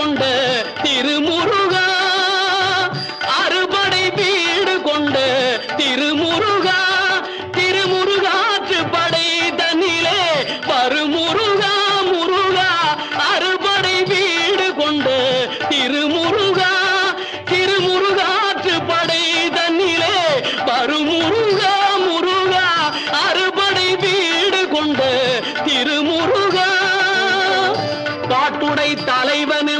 கொண்ட திருமுருகா. அறுபடை வீடு கொண்ட திருமுருகா. திருமுருகாற்று படை தன்னிலே வருமுருகா முருகா. அறுபடை வீடு கொண்ட திருமுருகா. திருமுருகாற்று படை தன்னிலே வருமுருகா முருகா. அறுபடை வீடு கொண்ட திருமுருகா. பாட்டுடை தலைவன்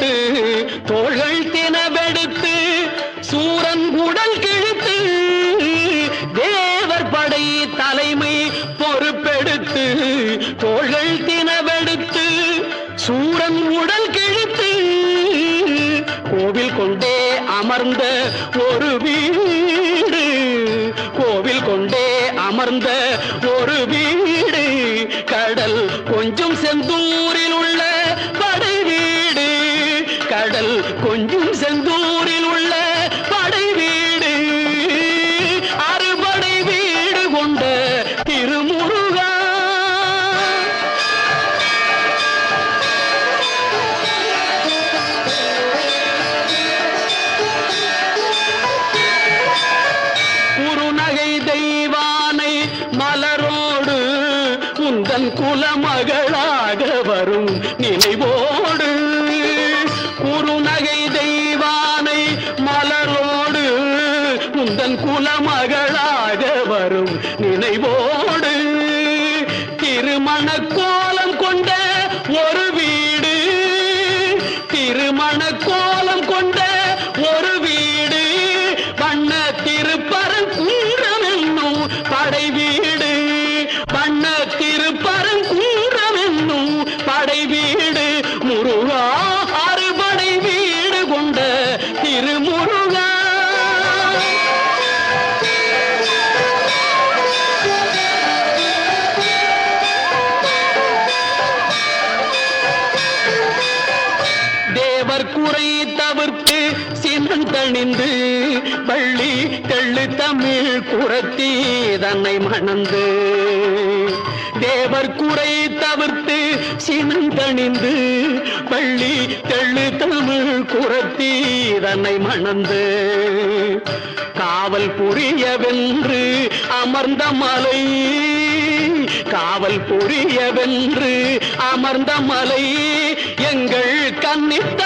பொறுப்பெடுத்து தோள்கள் தினவெடுத்து சூரன் உடல் கிழித்து தேவர் படை தலைமை பொறுப்பெடுத்து தோள்கள் தினவெடுத்து சூரன் உடல் கிழித்து கோவில் கொண்டே அமர்ந்த ஒரு வீடு. கோவில் கொண்டே அமர்ந்த ஒரு வீடு. கடல் கொஞ்சம் செந்தூரில் உள்ள கடல் கொஞ்சம் செந்தூரில் உள்ள படை வீடு. அறுபடை வீடு கொண்ட திருமுருகா. குறுநகை தெய்வானை மலரோடு உந்தன் குலமகளாக வரும். வரும். நினைவோடு தவிர்த்து சின்னந்தணிந்து பள்ளி தெள்ளு தமிழ் குரத்தி தன்னை மணந்து. தேவர் குறை தவிர்த்து சினந்தணிந்து பள்ளி தெள்ளு தமிழ் குரத்தி தன்னை மணந்து. காவல் புரியவென்று அமர்ந்த மலை காவல் புரியவென்று அமர்ந்த மலை எங்கள் கண்ணித்த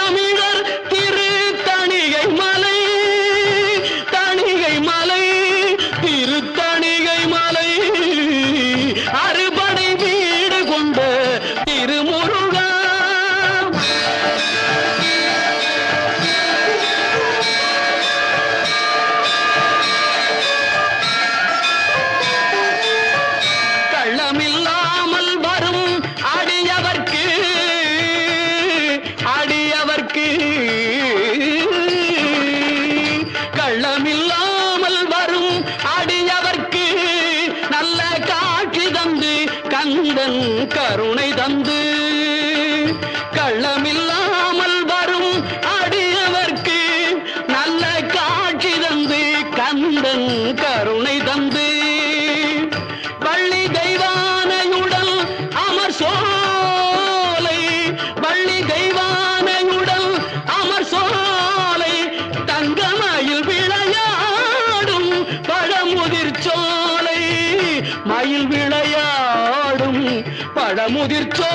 கந்தன் கருணை தந்து கள்ளமில்லாமல் வரும் அடியவர்க்கு நல்ல காட்சி தந்து கந்தன் கருணை தந்து. வள்ளி தெய்வானையுடன் அமர் சோலை வள்ளி தெய்வானையுடன் அமர் சோலை தங்கமயில் விளையாடும் பழமுதிர் சோலை மயில் விளையா பழமுதிர்த்தோ